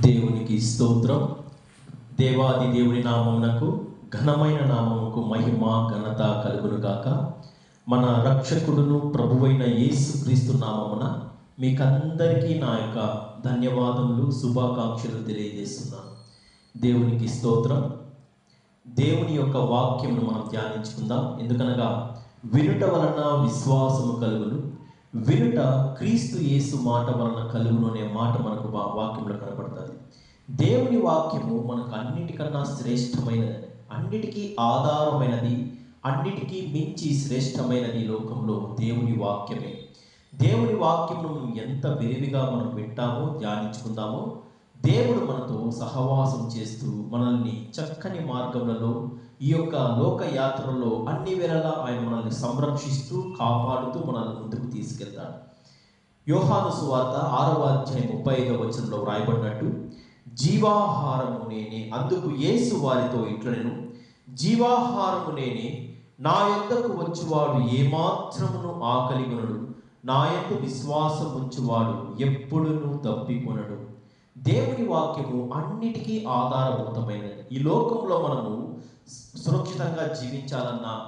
దేవునికి స్తోత్రం. దేవాది దేవుని నామమునకు ఘనమైన నామముకు మహిమ ఘనత కలుగును గాక. మన రక్షకుడును ప్రభువైన యేసు క్రీస్తు నామమున మీకందరికీ నా యొక్క ధన్యవాదములు శుభాకాంక్షలు తెలియజేస్తున్నాను. దేవునికి స్తోత్రం. దేవుని యొక్క వాక్యమును మనం ధ్యానించుకుందాం. ఎందుకనగా వినుట వలన విశ్వాసము కలుగును. వినుట క్రీస్తు యేసు మాట వలన కలుగును అనే మాట మనకు వాక్యంలో కనపడుతుంది. దేవుని వాక్యము మనకు అన్నిటికన్నా శ్రేష్టమైనది. అన్నిటికీ ఆధారమైనది అన్నిటికీ మించి శ్రేష్టమైనది లోకంలో దేవుని వాక్యమే. దేవుని వాక్యమును ఎంత విరివిగా మనం వింటామో ధ్యానించుకుందామో దేవుడు మనతో సహవాసం చేస్తూ మనల్ని చక్కని మార్గములలో ఈ యొక్క లోక యాత్రలో అన్ని వేళలా ఆయన మనల్ని సంరక్షిస్తూ కాపాడుతూ మనల్ని ముందుకు తీసుకెళ్తాడు. యోహాను సువార్త ఆరవ అధ్యాయం ముప్పై ఐదవ వచనంలో వ్రాయబడినట్టు జీవాహారము నేనే. అందుకు యేసు వారితో ఇట్లనెను జీవాహారము నేనే. నా యొద్దకు వచ్చువాడు ఏమాత్రమును ఆకలిగొనడు నా యొక్క విశ్వాసం ఉంచువాడు ఎప్పుడును తప్పికొనడు. దేవుని వాక్యము అన్నిటికీ ఆధారభూతమైనది. ఈ లోకంలో మనము సురక్షితంగా జీవించాలన్నా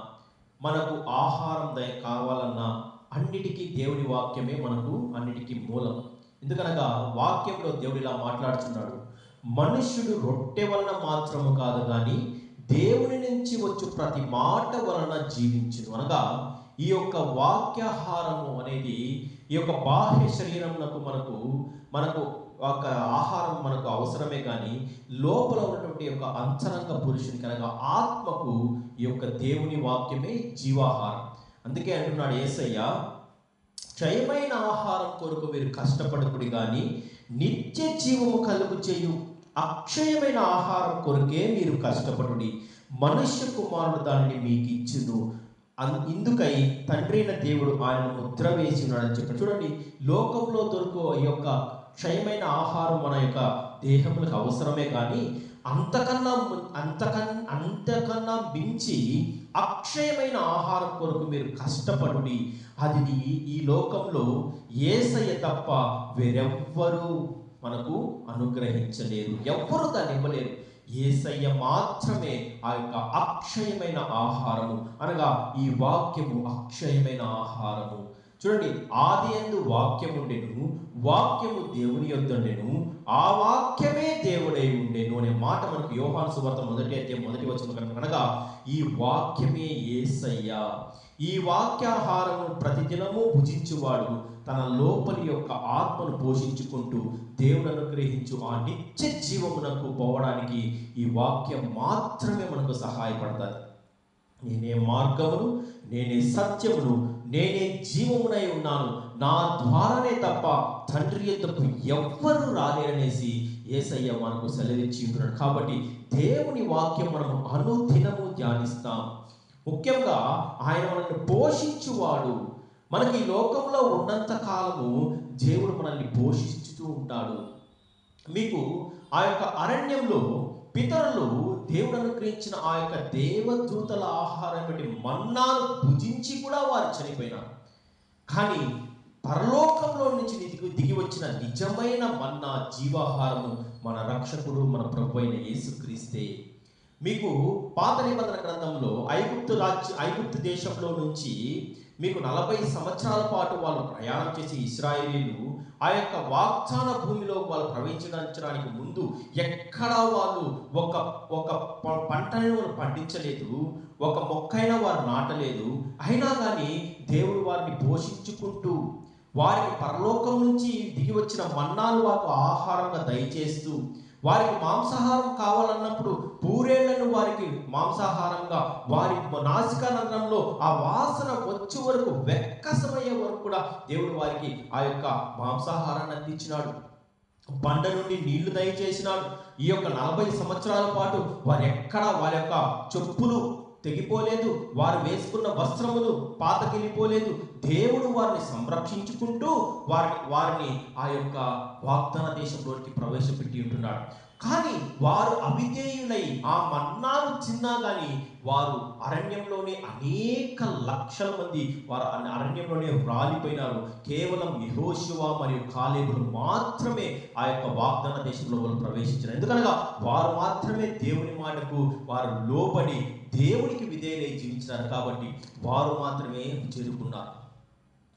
మనకు ఆహారం దయ కావాలన్నా అన్నిటికీ దేవుని వాక్యమే మనకు అన్నిటికీ మూలం. ఎందుకనగా వాక్యంలో దేవుడు ఇలా మాట్లాడుతున్నాడు మనుష్యుడు రొట్టె వలన మాత్రము కాదు కానీ దేవుని నుంచి వచ్చు ప్రతి మాట వలన జీవించును. అనగా ఈ యొక్క వాక్యాహారము అనేది ఈ యొక్క బాహ్య శరీరమునకు మనకు మనకు ఒక ఆహారం మనకు అవసరమే కానీ లోపల ఉన్నటువంటి యొక్క అంతరంగ పురుషుని అనగా ఆత్మకు ఈ యొక్క దేవుని వాక్యమే జీవాహారం. అందుకే అంటున్నాడు ఏసయ్య క్షయమైన ఆహారం కొరకు మీరు కష్టపడకుడి కానీ నిత్య జీవము కలుగు చేయు అక్షయమైన ఆహారం కొరకే మీరు కష్టపడుడి. మనుష్య కుమారుడు దానిని మీకు ఇచ్చును అన్- ఇందుకై తండ్రి అయిన దేవుడు ఆయన ముద్ర వేసినాడని చెప్పి చూడండి. లోకంలో దొరుకు ఈ యొక్క క్షయమైన ఆహారం మన యొక్క దేహములకు అవసరమే కానీ అంతకన్నా అంతకన్నా అంతకన్నా మించి అక్షయమైన ఆహారం కొరకు మీరు కష్టపడుడి. అది ఈ- ఈ లోకంలో ఏసయ్య తప్ప వేరెవ్వరూ మనకు అనుగ్రహించలేరు. ఎవ్వరు దాన్ని ఇవ్వలేరు. ఏసయ్య మాత్రమే ఆ యొక్క అక్షయమైన ఆహారము. అనగా ఈ వాక్యము అక్షయమైన ఆహారము. చూడండి ఆది ఎందు వాక్యం ఉండెను వాక్యము దేవుని యొద్దండెను ఆ వాక్యమే దేవుడై ఉండెను అనే మాట మనకు యోహాను సువార్త మొదటి అయితే మొదటి వచ్చిన కనుక అనగా ఈ వాక్యమే ఏసయ్య. ఈ వాక్యాహారము ప్రతిదినము భుజించువాడు. తన లోపలి యొక్క ఆత్మను పోషించుకుంటూ దేవుడు అనుగ్రహించు ఆ నిత్య జీవమునకు పోవడానికి ఈ వాక్యం మాత్రమే మనకు సహాయపడుతుంది. నేనే మార్గమును నేనే సత్యమును నేనే జీవమునై ఉన్నాను. నా ద్వారానే తప్ప తండ్రి యొద్దకు ఎవ్వరూ రాలేరనేసి ఏసయ్య మనకు సెలవిచ్చి ఉంటున్నాడు. కాబట్టి దేవుని వాక్యం మనం అనుదినము ధ్యానిస్తాం. ముఖ్యంగా ఆయన మనల్ని పోషించువాడు మనకి ఈ లోకంలో ఉన్నంత కాలము దేవుడు మనల్ని పోషిస్తూ ఉంటాడు. మీకు ఆ యొక్క అరణ్యంలో పితరులు దేవుడు అనుగ్రహించిన ఆ యొక్క దేవదూతల ఆహారం బట్టి మన్నాను భుజించి కూడా వారు చనిపోయినారు. కానీ పరలోకంలో నుంచి దిగి దిగి వచ్చిన నిజమైన మన్నా జీవాహారము మన రక్షకుడు మన ప్రభు అయిన యేసుక్రీస్తే. మీకు పాత నిబంధన గ్రంథంలో ఐగుప్తు రాజ్య ఐగుప్తు దేశంలో నుంచి మీకు నలభై సంవత్సరాల పాటు వాళ్ళు ప్రయాణం చేసి ఇస్రాయేలీలు ఆ యొక్క వాగ్దాన భూమిలో వాళ్ళు ప్రవేశించడానికి ముందు ఎక్కడా వాళ్ళు ఒక ఒక పంటని పంటను వాళ్ళు పండించలేదు ఒక మొక్కైనా వారు నాటలేదు అయినా కానీ దేవుడు వారిని పోషించుకుంటూ వారికి పరలోకం నుంచి దిగి వచ్చిన మన్నాలు వారికి ఆహారంగా దయచేస్తూ వారికి మాంసాహారం కావాలన్నప్పుడు పూరేళ్ళను వారికి మాంసాహారంగా వారి నాసిక నగరంలో ఆ వాసన వచ్చే వరకు వెక్కసమయ్యే వరకు కూడా దేవుడు వారికి ఆ యొక్క మాంసాహారాన్ని అందించినాడు. బండ నుండి నీళ్ళు దయచేసినాడు. ఈ యొక్క నలభై సంవత్సరాల పాటు వారు ఎక్కడ వారి యొక్క చెప్పులు తెగిపోలేదు. వారు వేసుకున్న వస్త్రములు పాతకెళ్ళిపోలేదు. దేవుడు వారిని సంరక్షించుకుంటూ వారిని వారిని ఆ యొక్క వాగ్దాన దేశంలోకి ప్రవేశపెట్టి ఉంటున్నాడు. కానీ వారు అవిధేయులై ఆ మన్నాను చిన్నా కానీ వారు అరణ్యంలోనే అనేక లక్షల మంది వారు అరణ్యంలోనే రాలిపోయినారు కేవలం యెహోషువ మరియు కాలేబులు మాత్రమే ఆ యొక్క వాగ్దాన దేశంలో వాళ్ళు ప్రవేశించారు ఎందుకనగా వారు మాత్రమే దేవుని మాటకు వారు లోబడి దేవునికి విధేయులై జీవించినారు కాబట్టి వారు మాత్రమే చేరుకున్నారు.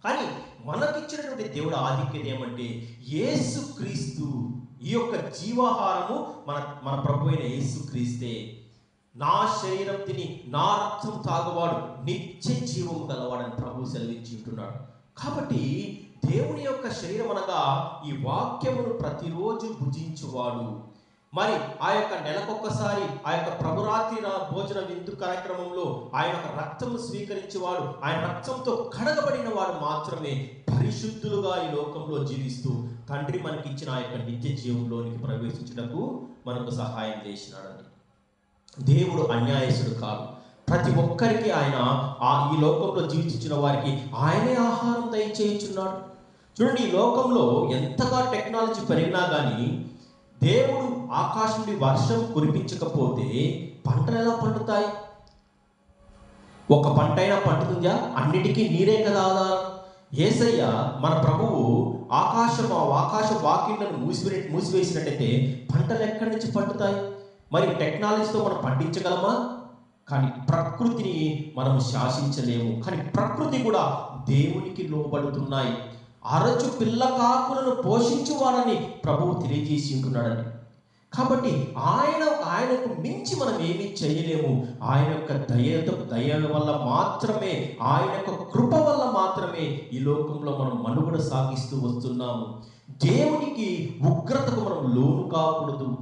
కానీ మనకిచ్చినటువంటి దేవుడు ఆధిక్యత ఏమంటే యేసు క్రీస్తు ఈ యొక్క జీవాహారము మన మన ప్రభు అయిన యేసు క్రీస్తే నా శరీరం తిని నా రక్తం తాగువాడు నిత్య జీవము గలవాడని ప్రభు సెలవించి ఉంటున్నాడు. కాబట్టి దేవుని యొక్క శరీరం అనగా ఈ వాక్యమును ప్రతిరోజు భుజించువాడు. మరి ఆ యొక్క నెలకొక్కసారి ఆ యొక్క ప్రభురాత్రి భోజన విందు కార్యక్రమంలో ఆయన యొక్క రక్తము స్వీకరించేవాడు ఆయన రక్తంతో కడగబడిన వాడు మాత్రమే పరిశుద్ధులుగా ఈ లోకంలో జీవిస్తూ తండ్రి మనకిచ్చిన ఆ యొక్క నిత్య జీవంలోనికి ప్రవేశించుటకు మనకు సహాయం చేసినాడని దేవుడు అన్యాయసుడు కాదు. ప్రతి ఒక్కరికి ఆయన ఆ ఈ లోకంలో జీవించిన వారికి ఆయనే ఆహారం దయచేయించున్నాడు. చూడండి ఈ లోకంలో ఎంతగా టెక్నాలజీ పెరిగినా కానీ దేవుడు ఆకాశం నుండి వర్షం కురిపించకపోతే పంటలు ఎలా పండుతాయి? ఒక పంట అయినా పండుతుందా? అన్నిటికీ నీరే కదా ఆధారం. ఏసయ్య మన ప్రభువు ఆకాశం ఆ ఆకాశ వాకిళ్ళను మూసివే మూసివేసినట్టయితే పంటలు ఎక్కడి నుంచి పండుతాయి? మరి టెక్నాలజీతో మనం పండించగలమా? కానీ ప్రకృతిని మనం శాసించలేము. కానీ ప్రకృతి కూడా దేవునికి లోబడుతున్నాయి. అరచు పిల్ల కాకులను పోషించువాడని ప్రభువు తెలియజేసి ఉంటున్నాడని కాబట్టి ఆయన ఆయనకు మించి మనం ఏమీ చేయలేము. ఆయన యొక్క దయతో దయ వల్ల మాత్రమే ఆయన యొక్క కృప వల్ల మాత్రమే ఈ లోకంలో మనం మనుగడ సాగిస్తూ వస్తున్నాము. దేవునికి ఉగ్రతకు మనం లోను కాకూడదు.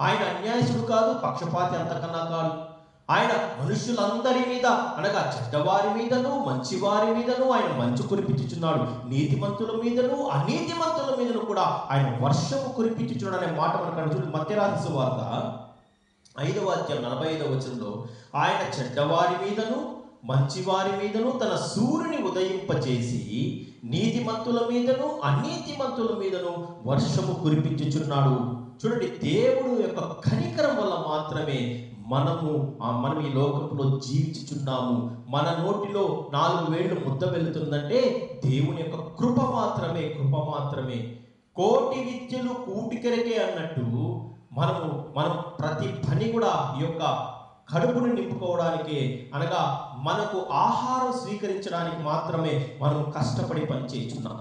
ఆయన అన్యాయసుడు కాదు పక్షపాతి అంతకన్నా కాదు. ఆయన మనుషులందరి మీద అనగా చెడ్డవారి మీదను మంచివారి మీదను ఆయన మంచు కురిపించుచున్నాడు. నీతిమంతుల మీదను అనీతిమంతుల మీదను కూడా ఆయన వర్షము కురిపించుచున్నాడు అనే మాట మనకు చూడండి మధ్యరాశి వార్త ఐదవ అధ్యాయం నలభై ఐదవ వచనంలో ఆయన చెడ్డవారి మీదను మంచివారి మీదను తన సూర్యుని ఉదయింపచేసి నీతిమంతుల మీదను అనీతిమంతుల మీదను వర్షము కురిపించుచున్నాడు. చూడండి దేవుడు యొక్క కనికరం వల్ల మాత్రమే మనము మనం ఈ లోకంలో జీవించుచున్నాము. మన నోటిలో నాలుగు వేళ్ళు ముద్ద వెళుతుందంటే దేవుని యొక్క కృప మాత్రమే కృప మాత్రమే. కోటి విద్యలు కూటికెరకే అన్నట్టు మనము మనం ప్రతి పని కూడా ఈ యొక్క కడుపును నింపుకోవడానికి అనగా మనకు ఆహారం స్వీకరించడానికి మాత్రమే మనం కష్టపడి పని చేస్తున్నాం.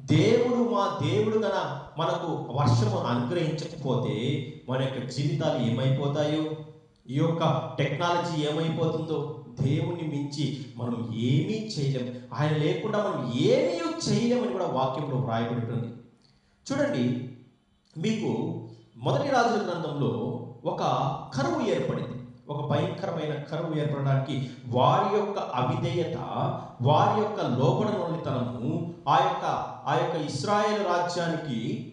దేవుడు మా దేవుడు గన మనకు వర్షము అనుగ్రహించకపోతే మన యొక్క జీవితాలు ఏమైపోతాయో? ఈ యొక్క టెక్నాలజీ ఏమైపోతుందో దేవుని మించి మనం ఏమీ చేయలేం. ఆయన లేకుండా మనం ఏమీ చేయలేమని కూడా వాక్యంలో వ్రాయబడుతుంది. చూడండి మీకు మొదటి రాజుల గ్రంథంలో ఒక కరువు ఏర్పడింది. ఒక భయంకరమైన కరువు ఏర్పడడానికి వారి యొక్క అవిధేయత వారి యొక్క లోపడనోనితనము ఆ యొక్క ఆ యొక్క ఇస్రాయేల్ రాజ్యానికి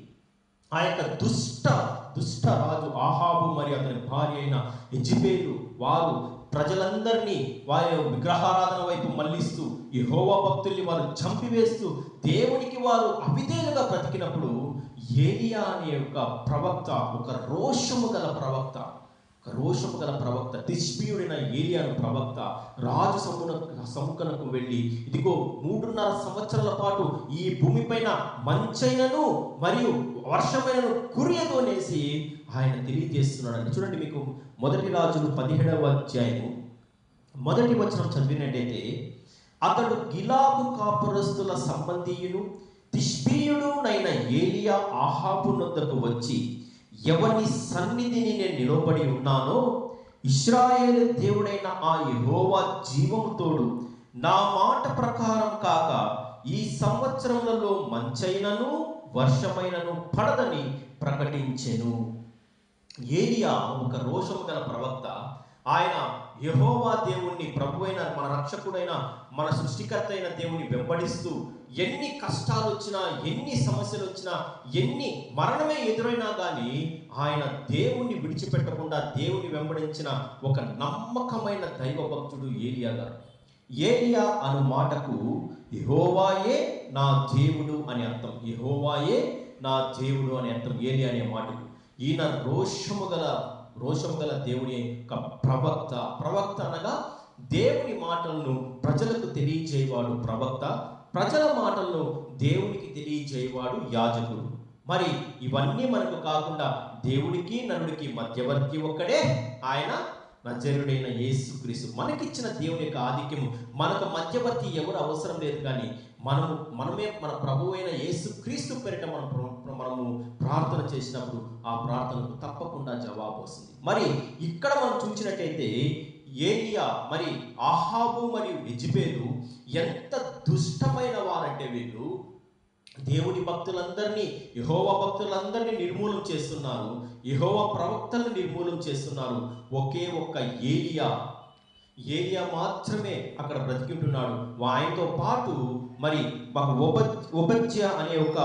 ఆ యొక్క దుష్ట దుష్టరాజు ఆహాబు మరియు అతని భార్య అయిన ఎజిబేలు వారు ప్రజలందరినీ వారి విగ్రహారాధన వైపు మళ్ళిస్తూ యెహోవా భక్తుల్ని వారు చంపివేస్తూ దేవునికి వారు అవిధేయులుగా బ్రతికినప్పుడు ఏలియా అనే యొక్క ప్రవక్త ఒక రోషము గల ప్రవక్త రోషము గల ప్రవక్త తిష్బీయుడైన ఏలియాను ప్రవక్త రాజు సమున సముఖనకు వెళ్ళి ఇదిగో మూడున్నర సంవత్సరాల పాటు ఈ భూమిపైన మంచైనను మరియు వర్షమైనను కురియదోనేసి ఆయన తెలియజేస్తున్నాడని చూడండి మీకు మొదటి రాజులు పదిహేడవ అధ్యాయము. మొదటి వచనం చదివినట్టయితే అతడు గిలాబు కాపురస్తుల సంబంధీయుడు తిష్బీయుడునైన ఏలియా ఆహాబు నొద్దకు వచ్చి ఎవరి సన్నిధిని నేను నిలబడి ఉన్నానో ఇస్రాయేల్ దేవుడైన ఆ యహోవా జీవముతోడు నా మాట ప్రకారం కాక ఈ సంవత్సరములలో మంచైనను వర్షమైనను పడదని ప్రకటించెను. ఏలియా ఒక రోషము గల ప్రవక్త. ఆయన యహోవా దేవుణ్ణి ప్రభువైన మన రక్షకుడైన మన సృష్టికర్త అయిన దేవుని వెంబడిస్తూ ఎన్ని కష్టాలు వచ్చినా ఎన్ని సమస్యలు వచ్చినా ఎన్ని మరణమే ఎదురైనా కానీ ఆయన దేవుణ్ణి విడిచిపెట్టకుండా దేవుని వెంబడించిన ఒక నమ్మకమైన దైవ భక్తుడు ఏలియా గారు. ఏలియా అను మాటకు యహోవాయే నా దేవుడు అని అర్థం. యహోవాయే నా దేవుడు అని అర్థం. ఏరియా అనే మాటకు. ఈయన రోషము గల రోషం గల దేవుని యొక్క ప్రవక్త ప్రవక్త అనగా దేవుని మాటలను ప్రజలకు తెలియజేయవాడు ప్రవక్త ప్రజల మాటలను దేవునికి తెలియజేయవాడు యాజకుడు. మరి ఇవన్నీ మనకు కాకుండా దేవుడికి నరుడికి మధ్యవర్తి ఒక్కడే ఆయన నజరుడైన యేసుక్రీస్తు. మనకిచ్చిన దేవుని యొక్క ఆధిక్యము మనకు మధ్యవర్తి ఎవరు అవసరం లేదు కానీ మనము మనమే మన ప్రభు అయిన యేసుక్రీస్తు పేరిట మనం మనము ప్రార్థన చేసినప్పుడు ఆ ప్రార్థనకు తప్పకుండా జవాబు వస్తుంది. మరి ఇక్కడ మనం చూసినట్టయితే ఏలియా మరి ఆహాబు మరియు యజ్బేలు ఎంత దుష్టమైన వారంటే వీళ్ళు దేవుని భక్తులందరినీ యహోవ భక్తులందరినీ నిర్మూలం చేస్తున్నారు. యహోవ ప్రవక్తలను నిర్మూలం చేస్తున్నారు. ఒకే ఒక్క ఏలియా ఏలియా మాత్రమే అక్కడ బ్రతికింటున్నాడు. ఆయనతో పాటు మరి మాకు ఉప ఉపత్య అనే ఒక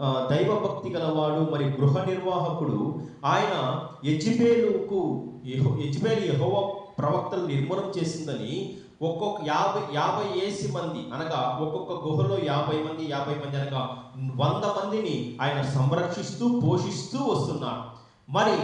దైవభక్తి దైవ భక్తి గలవాడు మరి గృహ నిర్వాహకుడు ఆయన యజ్బేలుకు యెహో యజ్బేలు యహోవ ప్రవక్తలు నిర్మూలన చేసిందని ఒక్కొక్క యాభై యాభై ఏసి మంది అనగా ఒక్కొక్క గుహలో యాభై మంది యాభై మంది అనగా వంద మందిని ఆయన సంరక్షిస్తూ పోషిస్తూ వస్తున్నాడు మరి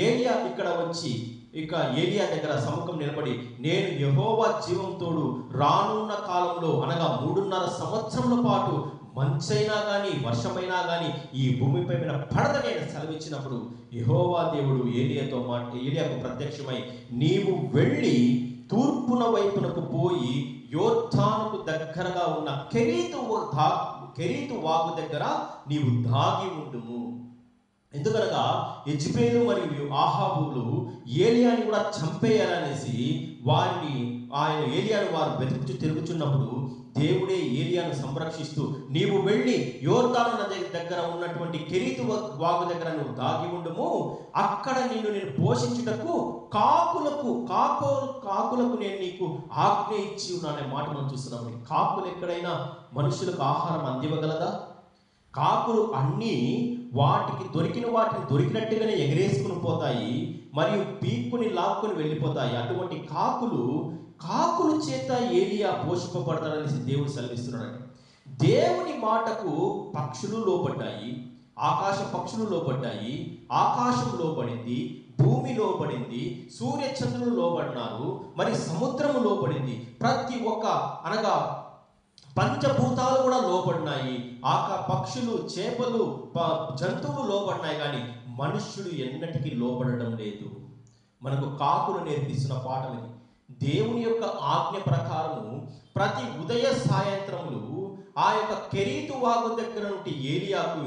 ఏలియా ఇక్కడ వచ్చి ఇక ఏలియా దగ్గర సముఖం నిలబడి నేను యహోవా జీవంతోడు రానున్న కాలంలో అనగా మూడున్నర సంవత్సరముల పాటు మంచైనా కానీ వర్షమైనా కానీ ఈ భూమిపై మీద పడదని నేను సెలవిచ్చినప్పుడు యహోవా దేవుడు ఏలియాతో మాట ఏలియాకు ప్రత్యక్షమై నీవు వెళ్ళి తూర్పున వైపునకు పోయి యోద్ధానకు దగ్గరగా ఉన్న కెరీతు కెరీతు వాగు దగ్గర నీవు దాగి ఉండుము. ఎందుకనగా యజ్బేలు మరియు ఆహాబులు ఏలియాని కూడా చంపేయాలనేసి వారిని ఆయన ఏలియాను వారు వెతుకుచు తిరుగుచున్నప్పుడు దేవుడే ఏలియాను సంరక్షిస్తూ నీవు వెళ్ళి యోర్దాను నది దగ్గర ఉన్నటువంటి కెరీతు వాగు దగ్గర నువ్వు దాగి ఉండము. అక్కడ నిన్ను నేను పోషించుటకు కాకులకు కాకు కాకులకు నేను నీకు ఆజ్ఞ ఇచ్చి ఉన్నానే మాట మనం చూస్తున్నాం కాకులు ఎక్కడైనా మనుషులకు ఆహారం అందివ్వగలదా? కాకులు అన్నీ వాటికి దొరికిన వాటిని దొరికినట్టుగానే ఎగరేసుకుని పోతాయి మరియు పీక్కుని లాక్కుని వెళ్ళిపోతాయి. అటువంటి కాకులు కాకుల చేత ఏలియా పోషింపబడతాడనేసి దేవుడు సెలవిస్తున్నాడు దేవుని మాటకు పక్షులు లోపడ్డాయి ఆకాశ పక్షులు లోపడ్డాయి ఆకాశం లోపడింది భూమి లోపడింది సూర్య చంద్రులు లోపడినారు మరి సముద్రము లోపడింది ప్రతి ఒక్క అనగా పంచభూతాలు కూడా లోపడినాయి ఆక పక్షులు చేపలు ప- జంతువులు లోపడినాయి కానీ మనుష్యుడు ఎన్నటికీ లోపడడం లేదు. మనకు కాకులు నేర్పిస్తున్న పాఠం ఇది దేవుని యొక్క ఆజ్ఞ ప్రకారము ప్రతి ఉదయ సాయంత్రములు ఆ యొక్క కెరీతు వాగు దగ్గర నుండి ఏలియాకు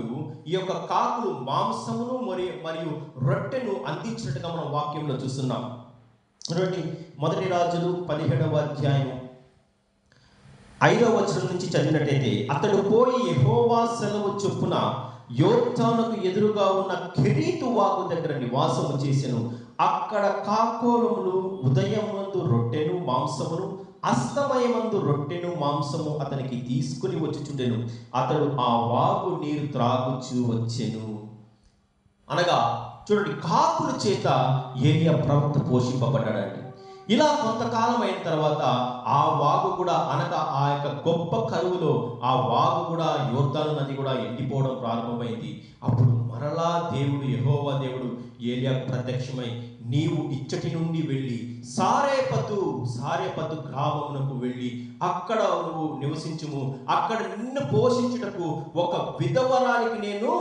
ఈ యొక్క కాకులు మాంసమును మరియు మరియు రొట్టెను అందించినట్టుగా మనం వాక్యంలో చూస్తున్నాం. మొదటి రాజులు పదిహేడవ అధ్యాయం ఐదవ వచనం నుంచి చదివినట్టయితే అతడు పోయి యహోవా సెలవు చొప్పున యోర్ధానకు ఎదురుగా ఉన్న కెరీతు వాగు దగ్గర నివాసము చేసెను. అక్కడ కాకోలములు ఉదయమందు రొట్టెను మాంసమును అస్తమయమందు రొట్టెను మాంసము అతనికి తీసుకుని వచ్చుచుండెను. అతడు ఆ వాగు నీరు త్రాగుచూ వచ్చెను. అనగా చూడండి కాకుల చేత ఏరియా ప్రవక్త పోషింపబడ్డాడండి. ఇలా కొంతకాలం అయిన తర్వాత ఆ వాగు కూడా అనగా ఆ యొక్క గొప్ప కరువులో ఆ వాగు కూడా యోర్ధాను నది కూడా ఎండిపోవడం ప్రారంభమైంది. అప్పుడు మరలా దేవుడు యహోవా దేవుడు ఏలియా ప్రత్యక్షమై నీవు ఇచ్చటి నుండి వెళ్ళి సారేపతు సారేపతు గ్రామమునకు వెళ్ళి అక్కడ నువ్వు నివసించుము. అక్కడ నిన్ను పోషించుటకు ఒక విధవరానికి నేను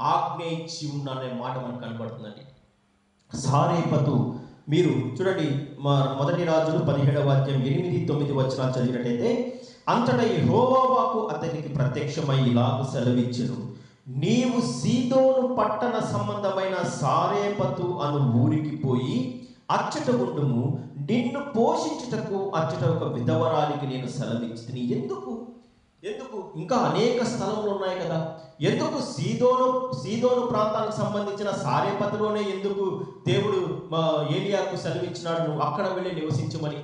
ఆజ్ఞ ఇచ్చి ఉన్నాననే మాట మనకు కనబడుతుందండి. సారేపతు మీరు చూడండి మా మొదటి రాజులు పదిహేడవ అధ్యాయం ఎనిమిది తొమ్మిది వచనాలు చదివినట్టయితే అంతటా యహోవాకు అతనికి ప్రత్యక్షమై ఇలాగ సెలవిచ్చును. నీవు సీదోను పట్టణ సంబంధమైన సారేపతు అను ఊరికి పోయి అచ్చట ఉండుము నిన్ను పోషించుటకు అచ్చట ఒక విధవరాలికి నేను సెలవిచ్చి ఎందుకు? ఎందుకు? ఇంకా అనేక స్థలములు ఉన్నాయి కదా. ఎందుకు సీదోను సీదోను ప్రాంతానికి సంబంధించిన సారేపతిలోనే ఎందుకు దేవుడు మా ఏలియాకు సెలవిచ్చినాడు నువ్వు అక్కడ వెళ్ళి నివసించమని?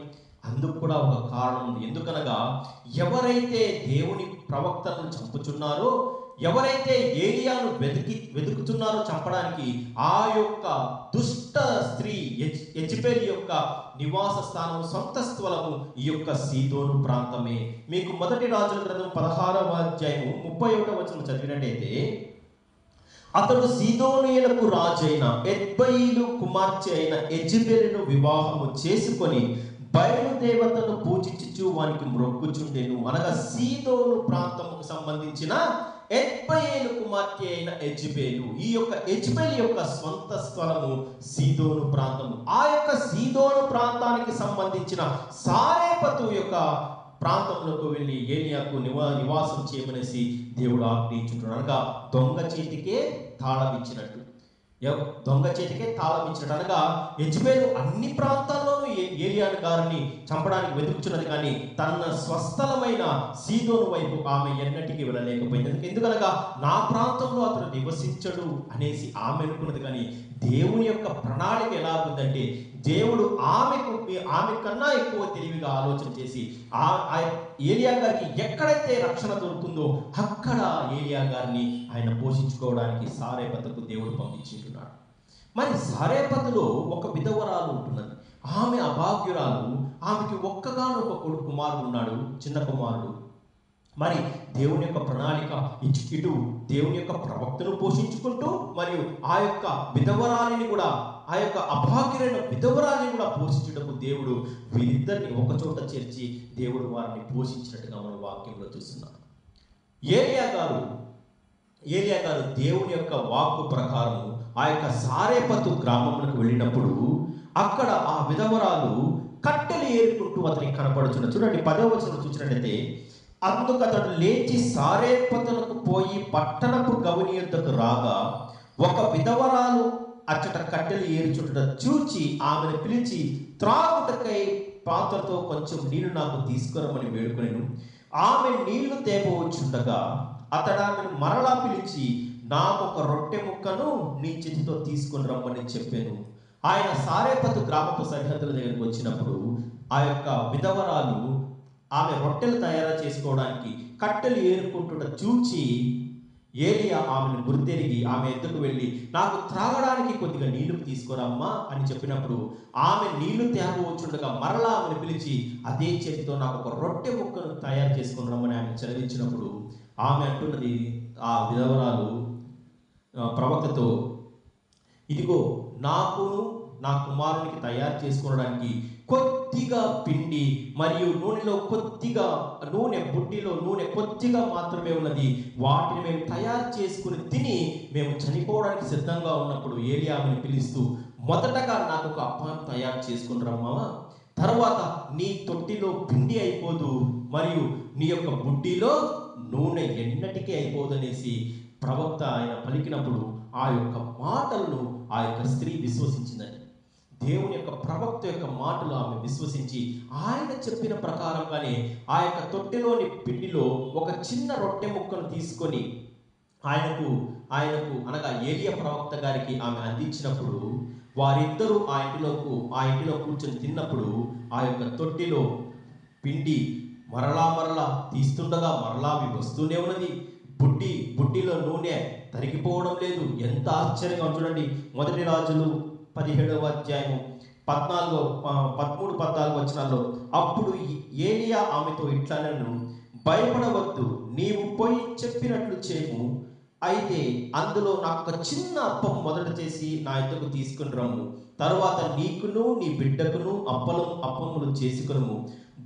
అందుకు కూడా ఒక కారణం ఉంది. ఎందుకనగా ఎవరైతే దేవుని ప్రవక్తలను చంపుచున్నారో ఎవరైతే ఏలియాను వెతికి వెతుకుతున్నారో చంపడానికి ఆ యొక్క దుష్ట స్త్రీ ఎజ్- యొక్క నివాస స్థానం సొంత స్థలము ఈ యొక్క సీదోను ప్రాంతమే. మీకు మొదటి రాజుల గ్రంథం పదహారవ అధ్యాయము ముప్పై ఒకటవ వచనం చదివినట్టయితే అతడు సీదోనియులకు రాజైన ఎద్బయిలు కుమార్తె అయిన ఎజిబెలును వివాహము చేసుకొని బయలుదేవతను పూజించుచు వానికి మొక్కుచుండెను. అనగా సీదోను ప్రాంతముకు సంబంధించిన ఎద్బయేలు కుమార్తె అయిన ఎజ్బేలు ఈ యొక్క ఎజ్బేల్ యొక్క సొంత స్థలము సీదోను ప్రాంతము. ఆ యొక్క సీదోను ప్రాంతానికి సంబంధించిన సారేపతు యొక్క ప్రాంతంలోకి వెళ్ళి ఏలియాకు నివా నివాసం చేయమనేసి దేవుడు ఆజ్ఞయించుంటున్నాడు. అనగా దొంగ చేతికే తాళం ఇచ్చినట్టు. దొంగ చేతికే తాళం ఇచ్చినట్టు అనగా యజ్బేలు అన్ని ప్రాంతాల్లోనూ ఏ- ఏలియాను గారిని చంపడానికి వెతుకుచున్నది కానీ తన స్వస్థలమైన సీదోను వైపు ఆమె ఎన్నటికీ వెళ్ళలేకపోయింది. ఎందుకనగా నా ప్రాంతంలో అతను నివసించడు అనేసి ఆమె అనుకున్నది కానీ దేవుని యొక్క ప్రణాళిక ఎలా ఉందంటే దేవుడు ఆమెకు ఆమె కన్నా ఎక్కువ తెలివిగా ఆలోచన చేసి ఆ ఏలియా గారికి ఎక్కడైతే రక్షణ దొరుకుతుందో అక్కడ ఏలియా గారిని ఆయన పోషించుకోవడానికి సారేపతకు దేవుడు పంపించుంటున్నాడు. మరి సారేపతలో ఒక విధవరాలు ఉంటున్నది. ఆమె అభాగ్యురాలు ఆమెకి ఒక్కగానొక్క కొడుకు కుమారుడు ఉన్నాడు చిన్న కుమారుడు. మరి దేవుని యొక్క ప్రణాళిక ఇటు ఇటు దేవుని యొక్క ప్రవక్తను పోషించుకుంటూ మరియు ఆ యొక్క విధవరాలిని కూడా ఆ యొక్క అభాగ్యులైన విధవరాలిని కూడా పోషించుటకు దేవుడు వీరిద్దరిని ఒకచోట చేర్చి దేవుడు వారిని పోషించినట్టుగా మనం వాక్యంలో చూస్తున్నాం. ఏలియా గారు ఏలియా గారు దేవుని యొక్క వాక్కు ప్రకారం ఆ యొక్క సారేపతు గ్రామంలోకి వెళ్ళినప్పుడు అక్కడ ఆ విధవరాలు కట్టెలు ఏరుకుంటూ అతనికి కనపడుచున్న చూడండి పదవ వచనం చూసినట్టయితే అందుకు అతడు లేచి సారేపతులకు పోయి పట్టణపు గవిని యొద్దకు రాగా ఒక విధవరాలు అచ్చట కట్టెలు ఏరుచుట చూచి ఆమెను పిలిచి త్రాగుటకై పాత్రతో కొంచెం నీళ్ళు నాకు తీసుకురమని వేడుకొనెను. ఆమె నీళ్ళు తేపవచ్చుండగా అతడు ఆమెను మరలా పిలిచి నాకు ఒక రొట్టె ముక్కను నీ చేతితో తీసుకుని రమ్మని చెప్పాను. ఆయన సారేపతు గ్రామపు సరిహద్దుల దగ్గరకు వచ్చినప్పుడు ఆ యొక్క విధవరాలు ఆమె రొట్టెలు తయారు చేసుకోవడానికి కట్టెలు ఏరుకుంటున్న చూచి ఏలియా ఆమెను గుర్తెరిగి ఆమె ఎద్దుకు వెళ్ళి నాకు త్రాగడానికి కొద్దిగా నీళ్ళు తీసుకురమ్మా అని చెప్పినప్పుడు ఆమె నీళ్ళు తేవచ్చుండగా మరలా ఆమెను పిలిచి అదే చేతితో నాకు ఒక రొట్టె ముక్కను తయారు చేసుకుని రమ్మని ఆమె చదివించినప్పుడు ఆమె అంటున్నది ఆ విధవరాలు ప్రవక్తతో ఇదిగో నాకును నా కుమారునికి తయారు చేసుకోవడానికి కొద్దిగా పిండి మరియు నూనెలో కొద్దిగా నూనె బుడ్డిలో నూనె కొద్దిగా మాత్రమే ఉన్నది. వాటిని మేము తయారు చేసుకుని తిని మేము చనిపోవడానికి సిద్ధంగా ఉన్నప్పుడు ఏలియామని పిలుస్తూ మొదటగా నాకు ఒక అప్పం తయారు చేసుకుని రమ్మావా తర్వాత నీ తొట్టిలో పిండి అయిపోదు మరియు నీ యొక్క బుడ్డిలో నూనె ఎన్నటికీ అయిపోదనేసి ప్రవక్త ఆయన పలికినప్పుడు ఆ యొక్క మాటలను ఆ యొక్క స్త్రీ విశ్వసించిందని దేవుని యొక్క ప్రవక్త యొక్క మాటలు ఆమె విశ్వసించి ఆయన చెప్పిన ప్రకారంగానే ఆ యొక్క తొట్టెలోని పిండిలో ఒక చిన్న రొట్టె ముక్కను తీసుకొని ఆయనకు ఆయనకు అనగా ఏలియ ప్రవక్త గారికి ఆమె అందించినప్పుడు వారిద్దరూ ఆ ఇంటిలోకు ఆ ఇంటిలో కూర్చొని తిన్నప్పుడు ఆ యొక్క తొట్టిలో పిండి మరలా మరలా తీస్తుండగా మరలా అవి వస్తూనే ఉన్నది. బుడ్డి బుడ్డిలో నూనె తరిగిపోవడం లేదు. ఎంత ఆశ్చర్యంగా చూడండి. మొదటి రాజులు పదిహేడవ అధ్యాయము పద్నాలుగో పదమూడు పద్నాలుగు వచనాల్లో అప్పుడు ఏలియా ఆమెతో ఇట్లా నన్ను భయపడవద్దు నీవు పోయి చెప్పినట్లు చేయము అయితే అందులో నాకు ఒక చిన్న అప్పం మొదట చేసి నా ఇద్దకు తీసుకుని రమ్ము. తర్వాత నీకును నీ బిడ్డకును అప్పలం అప్పములు చేసుకును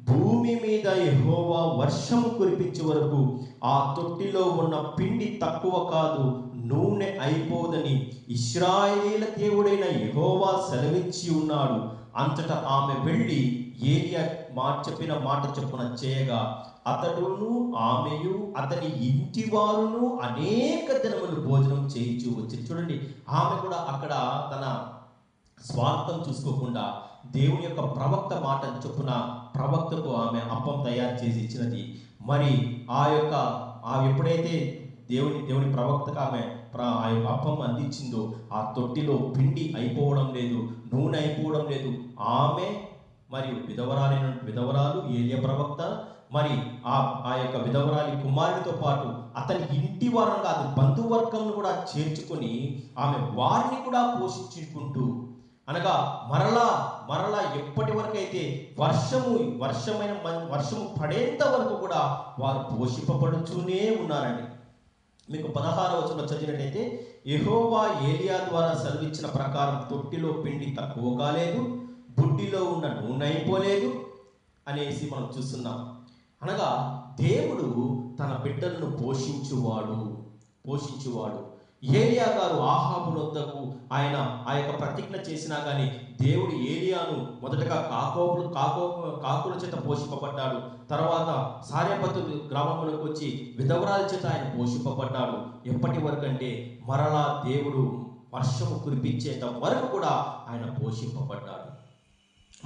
భూమి మీద ఎహోవా వర్షము కురిపించే వరకు ఆ తొట్టిలో ఉన్న పిండి తక్కువ కాదు నూనె అయిపోదని ఇస్రాయేలీల దేవుడైన ఎహోవా సెలవిచ్చి ఉన్నాడు. అంతటా ఆమె వెళ్ళి ఏలియా మా చెప్పిన మాట చెప్పున చేయగా అతడును ఆమెయు అతని ఇంటి వారును అనేక దినములు భోజనం చేయించు వచ్చి చూడండి ఆమె కూడా అక్కడ తన స్వార్థం చూసుకోకుండా దేవుని యొక్క ప్రవక్త మాట చొప్పున ప్రవక్తకు ఆమె అప్పం తయారు చేసి ఇచ్చినది. మరి ఆ యొక్క ఆ ఎప్పుడైతే దేవుని దేవుని ప్రవక్తకు ఆమె ఆ యొక్క అప్పం అందించిందో ఆ తొట్టిలో పిండి అయిపోవడం లేదు నూనె అయిపోవడం లేదు. ఆమె మరియు విధవరాలైన విధవరాలు ఏలియ ప్రవక్త మరి ఆ ఆ యొక్క విధవరాలి కుమారుడితో పాటు అతని ఇంటి వారం కాదు బంధువర్గంను కూడా చేర్చుకొని ఆమె వారిని కూడా పోషించుకుంటూ అనగా మరలా మరలా ఎప్పటి వరకు అయితే వర్షము వర్షమైన మ- వర్షము పడేంత వరకు కూడా వారు పోషింపబడుతూనే ఉన్నారండి. మీకు పదహారు వచనంలో చదివినట్టయితే ఎహోవా ఏలియా ద్వారా సెలవిచ్చిన ప్రకారం తొట్టిలో పిండి తక్కువ కాలేదు బుడ్డిలో ఉన్న నూనె అయిపోలేదు అనేసి మనం చూస్తున్నాం. అనగా దేవుడు తన బిడ్డలను పోషించువాడు పోషించువాడు. ఏలియా గారు ఆహాబు వద్దకు ఆయన ఆ యొక్క ప్రతిజ్ఞ చేసినా కానీ దేవుడు ఏలియాను మొదటగా కాకోపులు కాకో కాకుల చేత పోషింపబడ్డాడు. తర్వాత సార్యపతు గ్రామంలోకి వచ్చి విధవరాల చేత ఆయన పోషింపబడ్డాడు. ఎప్పటి వరకు అంటే మరలా దేవుడు వర్షము కురిపించేంత వరకు కూడా ఆయన పోషింపబడ్డాడు.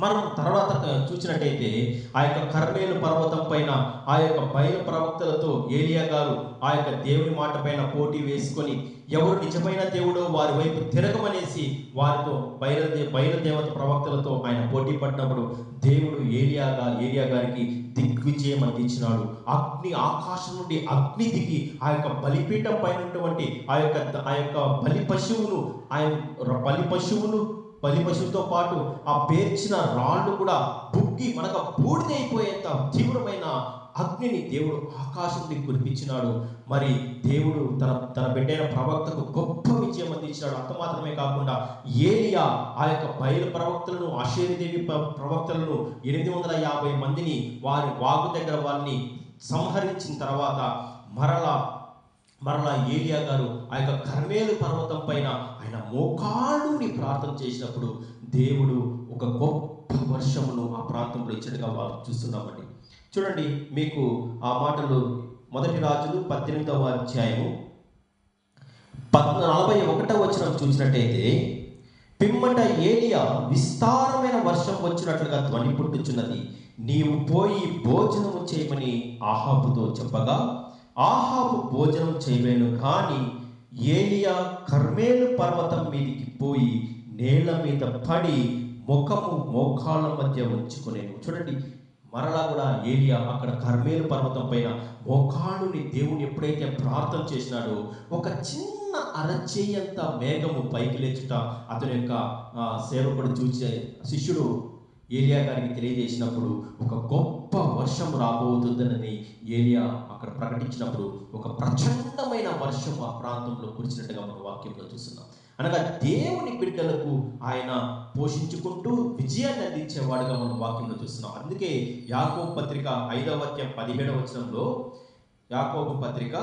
మనం తర్వాత చూసినట్టయితే ఆ యొక్క కర్మేలు పర్వతం పైన ఆ యొక్క బయలు ప్రవక్తలతో ఏలియా గారు ఆ యొక్క దేవుని మాట పైన పోటీ వేసుకొని ఎవరు నిజమైన దేవుడో వారి వైపు తిరగమనేసి వారితో బయలుదే బయలుదేవత ప్రవక్తలతో ఆయన పోటీ పడినప్పుడు దేవుడు ఏలియాగా ఏలియా గారికి దిగ్విజయం అందించినాడు. అగ్ని ఆకాశం నుండి అగ్ని దిగి ఆ యొక్క బలిపీఠం పైన ఉన్నటువంటి ఆ యొక్క ఆ యొక్క బలి పశువును ఆయన బలి పశువును బలి పశువుతో పాటు ఆ పేర్చిన రాళ్ళు కూడా బుక్కి మనకు బూడిదైపోయేంత తీవ్రమైన అగ్నిని దేవుడు ఆకాశం దిక్కు కురిపించినాడు. మరి దేవుడు తన తన బిడ్డైన ప్రవక్తకు గొప్ప విజయం అందించినాడు. అంత మాత్రమే కాకుండా ఏలియా ఆ యొక్క బయలు ప్రవక్తలను ఆశ్చర్యదేవి ప్రవక్తలను ఎనిమిది వందల యాభై మందిని వారి వాగు దగ్గర వారిని సంహరించిన తర్వాత మరలా మరలా ఏలియా గారు ఆ యొక్క కర్మేలు పర్వతం పైన ఆయన మోకాళ్ళుని ప్రార్థన చేసినప్పుడు దేవుడు ఒక గొప్ప వర్షమును ఆ ప్రాంతంలో ఇచ్చినట్టుగా వారు చూస్తున్నామండి. చూడండి మీకు ఆ మాటలు మొదటి రాజులు పద్దెనిమిదవ అధ్యాయము పద్ నలభై ఒకటవ వచ్చిన చూసినట్టయితే పిమ్మట ఏలియా విస్తారమైన వర్షం వచ్చినట్లుగా ధ్వని పుట్టుచున్నది నీవు పోయి భోజనము చేయమని ఆహాబుతో చెప్పగా ఆహాబు భోజనం చేయలేను కానీ ఏలియా కర్మేలు పర్వతం మీదికి పోయి నేల మీద పడి ముఖము మోకాళ్ళ మధ్య ఉంచుకునేను. చూడండి మరలా కూడా ఏలియా అక్కడ కర్మేలు పర్వతం పైన మోకాణుని దేవుని ఎప్పుడైతే ప్రార్థన చేసినాడో ఒక చిన్న అరచేయంత మేఘము పైకి లేచుట అతని యొక్క సేవకుడు చూసే శిష్యుడు ఏలియా గారికి తెలియజేసినప్పుడు ఒక గొప్ప వర్షం రాబోతుందని ఏలియా అక్కడ ప్రకటించినప్పుడు ఒక ప్రచండమైన వర్షం ఆ ప్రాంతంలో కురిచినట్టుగా మన వాక్యంలో చూస్తున్నాం. అనగా దేవుని బిడ్డలకు ఆయన పోషించుకుంటూ విజయాన్ని అందించేవాడుగా మనం వాక్యంలో చూస్తున్నాం. అందుకే యాకోబు పత్రిక ఐదవ అధ్యాయం పదిహేడవ వచనంలో యాకోబు పత్రిక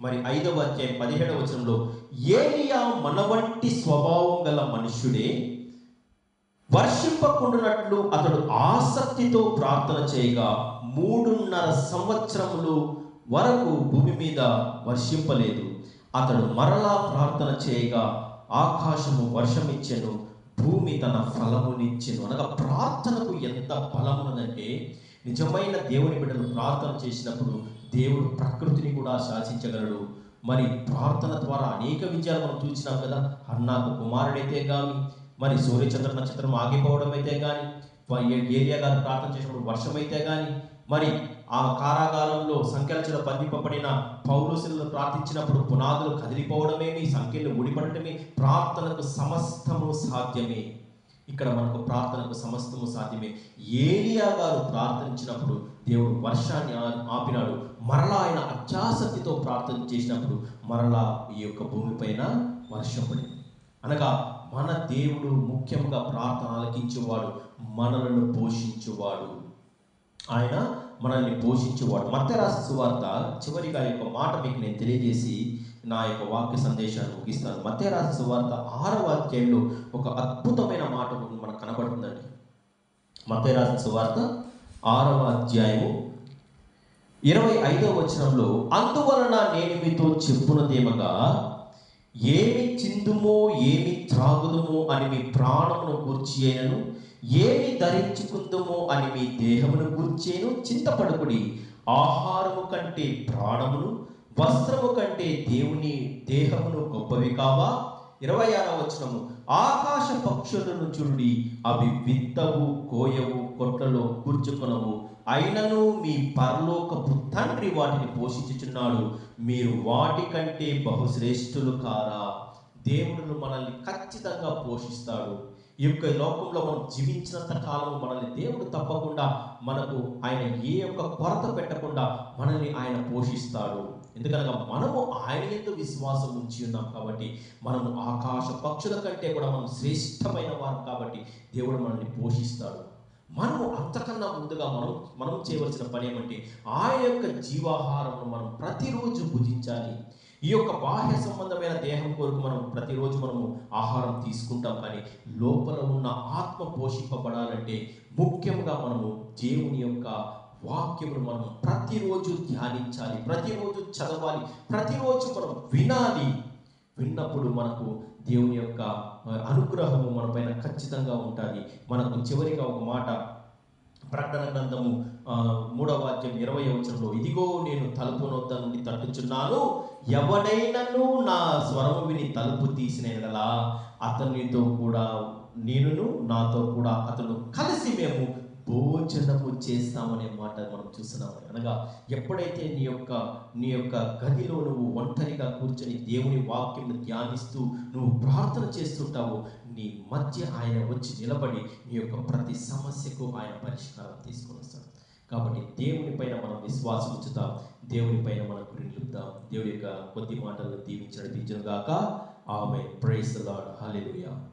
మరి ఐదవ అధ్యాయం పదిహేడవ వచనంలో ఏలియా మన వంటి స్వభావం గల మనుష్యుడే వర్షింపకుండునట్లు అతడు ఆసక్తితో ప్రార్థన చేయగా మూడున్నర సంవత్సరములు వరకు భూమి మీద వర్షింపలేదు. అతడు మరలా ప్రార్థన చేయగా ఆకాశము వర్షమిచ్చెను భూమి తన ఫలమునిచ్చెను. అనగా ప్రార్థనకు ఎంత బలమున్నదంటే నిజమైన దేవుని బిడ్డలు ప్రార్థన చేసినప్పుడు దేవుడు ప్రకృతిని కూడా శాసించగలడు. మరి ప్రార్థన ద్వారా అనేక విజయాలు మనం చూసినాం కదా. అన్నాకు కుమారుడైతే కానీ మరి సూర్యచంద్ర నక్షత్రం ఆగిపోవడం అయితే కానీ ఏరియా గారు ప్రార్థన చేసినప్పుడు వర్షం అయితే కానీ మరి ఆ కారాగారంలో సంఖ్యల బంధింపబడిన పౌరుషులను ప్రార్థించినప్పుడు పునాదులు కదిలిపోవడమేమి సంఖ్యలు ముడిపడటమే ప్రార్థనకు సమస్తము సాధ్యమే. ఇక్కడ మనకు ప్రార్థనకు సమస్తము సాధ్యమే. ఏలియా గారు ప్రార్థించినప్పుడు దేవుడు వర్షాన్ని ఆపినాడు. మరలా ఆయన అత్యాసక్తితో ప్రార్థన చేసినప్పుడు మరలా ఈ యొక్క భూమిపైన వర్షం పడింది. అనగా మన దేవుడు ముఖ్యంగా ప్రార్థన ఆలకించేవాడు మనలను పోషించేవాడు. ఆయన మనల్ని పోషించేవాడు. మత్త రాసిన సువార్త చివరిగా ఈ యొక్క మాట మీకు నేను తెలియజేసి నా యొక్క వాక్య సందేశాన్ని ముగిస్తాను. మత్త రాసిన సువార్త ఆరవ అధ్యాయంలో ఒక అద్భుతమైన మాట మనకు కనబడుతుందండి. మత్త రాసిన సువార్త ఆరవ అధ్యాయము ఇరవై ఐదవ వచనంలో అందువలన నేను మీతో చెప్పునదేమగా ఏమి చిందుమో ఏమి త్రాగుదుమో అని మీ ప్రాణమును గూర్చి అయినను ఏమి ధరించుకుందుమో అని మీ దేహమును గూర్చేను చింతపడుకుడి ఆహారము కంటే ప్రాణమును వస్త్రము కంటే దేవుని దేహమును గొప్పవి కావా? ఇరవై ఆరవ వచనము. ఆకాశ పక్షులను చూడి అవి విత్తవు కోయవు కొట్లలో కూర్చుకొనవు. అయినను మీ పరలోకపు తండ్రి వాటిని పోషించుచున్నాడు. మీరు వాటి కంటే బహుశ్రేష్ఠులు కారా? దేవుడు మనల్ని ఖచ్చితంగా పోషిస్తాడు. ఈ యొక్క లోకంలో మనం జీవించినంత కాలం మనల్ని దేవుడు తప్పకుండా మనకు ఆయన ఏ యొక్క కొరత పెట్టకుండా మనల్ని ఆయన పోషిస్తాడు. ఎందుకనగా మనము ఆయన ఎందు విశ్వాసం ఉంచి ఉన్నాం కాబట్టి మనము ఆకాశ పక్షుల కంటే కూడా మనం శ్రేష్టమైన వారు కాబట్టి దేవుడు మనల్ని పోషిస్తాడు. మనము అంతకన్నా ముందుగా మనం మనం చేయవలసిన పని ఏమంటే ఆ యొక్క జీవాహారమును మనం ప్రతిరోజు భుజించాలి. ఈ యొక్క బాహ్య సంబంధమైన దేహం కొరకు మనం ప్రతిరోజు మనము ఆహారం తీసుకుంటాం. కానీ లోపల ఉన్న ఆత్మ పోషింపబడాలంటే ముఖ్యంగా మనము దేవుని యొక్క వాక్యమును మనం ప్రతిరోజు ధ్యానించాలి. ప్రతిరోజు చదవాలి. ప్రతిరోజు మనం వినాలి. విన్నప్పుడు మనకు దేవుని యొక్క అనుగ్రహము మన పైన ఖచ్చితంగా ఉంటుంది. మనకు చివరిగా ఒక మాట ప్రకటన గ్రంథము మూడవ వాక్యం ఇరవై వచనంలో ఇదిగో నేను తలుపు నొద్ద నుండి తట్టుచున్నాను. ఎవడైనను నా స్వరము విని తలుపు తీసిన ఎడలా అతనితో కూడా నేనును నాతో కూడా అతను కలిసి మేము భోజనము చేస్తామనే మాట మనం చూస్తున్నాం. అనగా ఎప్పుడైతే నీ యొక్క నీ యొక్క గదిలో నువ్వు ఒంటరిగా కూర్చొని దేవుని వాక్యం ధ్యానిస్తూ నువ్వు ప్రార్థన చేస్తుంటావో నీ మధ్య ఆయన వచ్చి నిలబడి నీ యొక్క ప్రతి సమస్యకు ఆయన పరిష్కారం తీసుకొని వస్తాడు. కాబట్టి దేవుని పైన మనం విశ్వాసం ఉంచుతాం. దేవుని పైన మనం నిలుపుతాం. దేవుడి యొక్క కొద్ది మాటలను దీవించి నడిపించను గాక ఆమె ప్రైస్ లాడ్ హల్లెలూయా